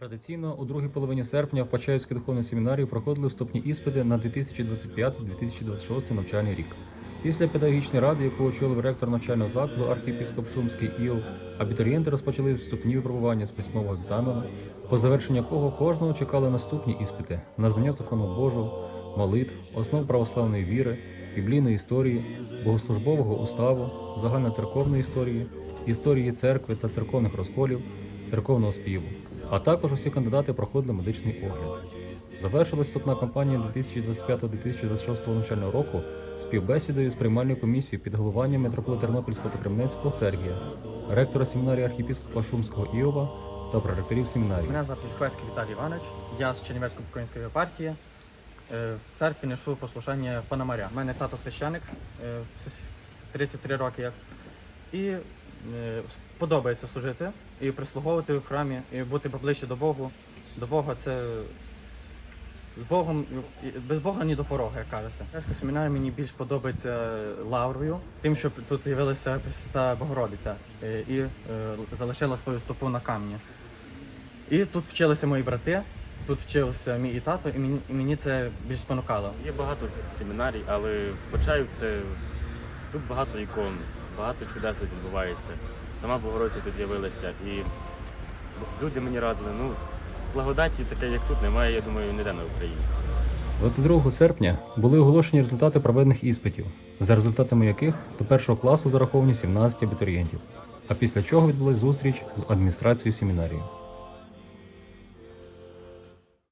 Традиційно у другій половині серпня в Почаївській духовній семінарії проходили вступні іспити на 2025-2026 навчальний рік. Після педагогічної ради, яку очолив ректор навчального закладу архієпископ Шумський Іов, абітурієнти розпочали вступні випробування з письмового екзамену, по завершенню якого кожного чекали наступні іспити на знання закону Божого, молитв, основ православної віри, біблійної історії, богослужбового уставу, загальноцерковної історії, історії церкви та церковних розколів, церковного співу. А також усі кандидати проходили медичний огляд. Завершилась вступна кампанія 2025-2026 навчального року співбесідою з приймальною комісією під головуванням митрополита Тернопільського та Кременецького Сергія, ректора семінарії архієпископа Шумського Іова та проректорів семінарії. Мене звати Ліхвецький Віталій Іванович. Я з Чернівецької Буковинської єпархії. Е, В церкві нешу послушання Пономаря. У мене тато священик е, в с- 33 роки як. І е, подобається служити і прислуговувати в храмі, і бути поближче до Богу. До Бога це з Богом, без Бога ні до порога, як кажеться. Чернівецька семінарія мені більш подобається лаврою, тим, що тут з'явилася Пресвята Богородиця е, і е, залишила свою стопу на камні. І тут вчилися мої брати, тут вчився мій і тато, і мені, це більш спонукало. Є багато семінарій, але Почаїв це тут багато ікон, багато чудес відбувається. Сама Богородиця тут з'явилася і люди мені радили. Ну, благодаті таке, як тут, немає, я думаю, ніде на Україні. 22 серпня були оголошені результати проведених іспитів, за результатами яких до першого класу зараховані 17 абітурієнтів. А після чого відбулась зустріч з адміністрацією семінарії.